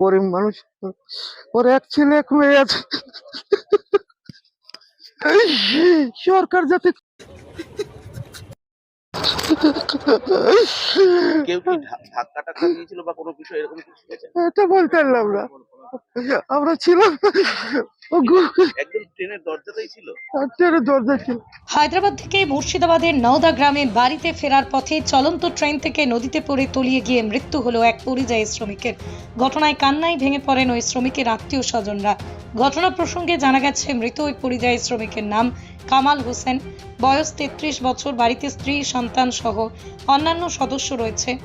গরিব মানুষ। ওর এক ছেলে এক মেয়ে আছে। সরকার যাতে কেউ কি ধাক্কা টাক্কা দিয়েছিল বা কোনো বিষয় এরকম কিছু এটা বলতে পারলাম না। আমরা ছিলাম। ও গু- একদম ট্রেনের দরজাতেই ছিল। ট্রেনের দরজা ছিল। হায়দ্রাবাদ থেকে মুর্শিদাবাদের নওদা গ্রামে বাড়িতে ফেরার পথে চলন্ত ট্রেন থেকে নদীতে পড়ে তলিয়ে গিয়ে মৃত্যু হলো এক পরিযায়ী শ্রমিকের। ঘটনায় কান্নায় ভেঙে পড়েন ওই শ্রমিকের আত্মীয় স্বজনরা ঘটনা প্রসঙ্গে জানা গেছে মৃত ওই পরিযায়ী শ্রমিকের নাম কামাল হোসেন। বয়স তেত্রিশ বছর বাড়িতে স্ত্রী সন্তান সহ অন্যান্য সদস্য রয়েছে।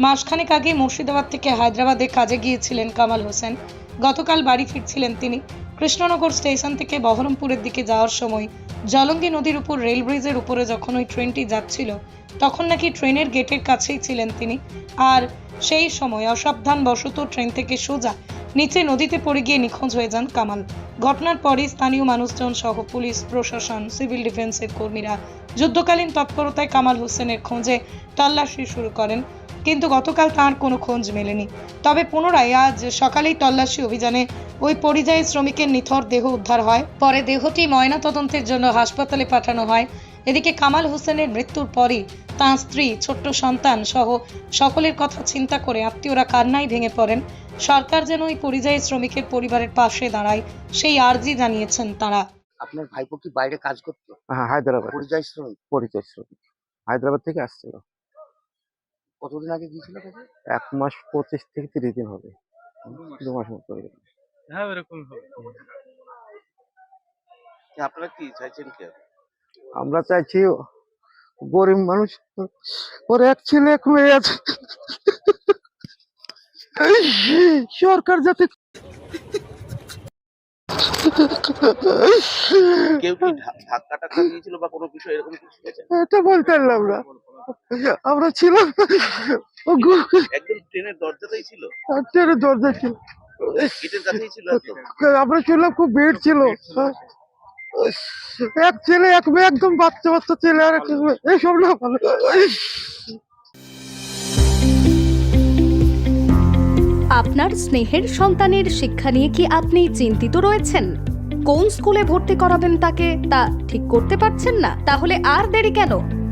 মাসখানেক আগে মুর্শিদাবাদ থেকে হায়দ্রাবাদে কাজে গিয়েছিলেন কামাল হোসেন। গতকাল বাড়ি ফিরছিলেন তিনি। কৃষ্ণনগর স্টেশন থেকে বহরমপুরের দিকে যাওয়ার সময় জলঙ্গি নদীর উপর রেল ব্রিজের উপরে যখন ওই ট্রেনটি যাচ্ছিল, তখন নাকি ট্রেনের গেটের কাছেই ছিলেন তিনি। আর সেই সময় অসাবধান অসাবধানবশত ট্রেন থেকে সোজা নিচে নদীতে পড়ে গিয়ে নিখোঁজ হয়ে যান কামাল। ঘটনার পরই স্থানীয় মানুষজন সহ পুলিশ, প্রশাসন, সিভিল ডিফেন্সের কর্মীরা যুদ্ধকালীন তৎপরতায় কামাল হোসেনের খোঁজে তল্লাশি শুরু করেন। কিন্তু গতকাল তার কোনো খোঁজ মেলেনি। তবে পুনরায় আজ সকালেই তল্লাশি অভিযানে ওই পরিযায়ী শ্রমিকের নিথর দেহ উদ্ধার হয়। পরে দেহটি ময়নাতদন্তের জন্য হাসপাতালে পাঠানো হয়। এদিকে কামাল হোসেনের মৃত্যুর পরই তাঁর স্ত্রী ছোট্ট সন্তান সহ সকলের কথা চিন্তা করে আত্মীয়রা কান্নায় ভেঙে পড়েন। সরকার যেন ওই পরিযায়ী শ্রমিকের পরিবারের পাশে দাঁড়ায় সেই আর্জি জানিয়েছেন তারা। আপনার ভাইপো কি বাইরে কাজ করতো? হ্যাঁ হায়দ্রাবাদ। পরিযায়ী শ্রমিক? পরিচয় শ্রমিক। হায়দ্রাবাদ থেকে আসছিল। কতদিন আগে গিয়েছিল এক মাস পঁচিশ থেকে তিরিশ দিন হবে। দু মাস মতো হয়ে। হ্যাঁ হবে। আপনারা কি চাইছেন কি আমরা চাইছি গরিব মানুষ ওর এক ছেলে এক মেয়ে আছে। সরকার যাতে কেউ কি ধাক্কা টাক্কা দিয়েছিল বা কোনো বিষয় এরকম কিছু এটা বলতে পারলাম না। আমরা ছিলাম। ও গু- একদম ট্রেনের দরজাতেই ছিল। ট্রেনের দরজা ছিল। আমরা ছিলাম খুব ভিড় ছিল। এক ছেলে এক মেয়ে একদম বাচ্চা বাচ্চা ছেলে আর এক এইসব না ভালো। আপনার স্নেহের সন্তানের শিক্ষা নিয়ে কি আপনি চিন্তিত রয়েছেন? কোন স্কুলে ভর্তি করাবেন তাকে তা ঠিক করতে পারছেন না? তাহলে আর দেরি কেন?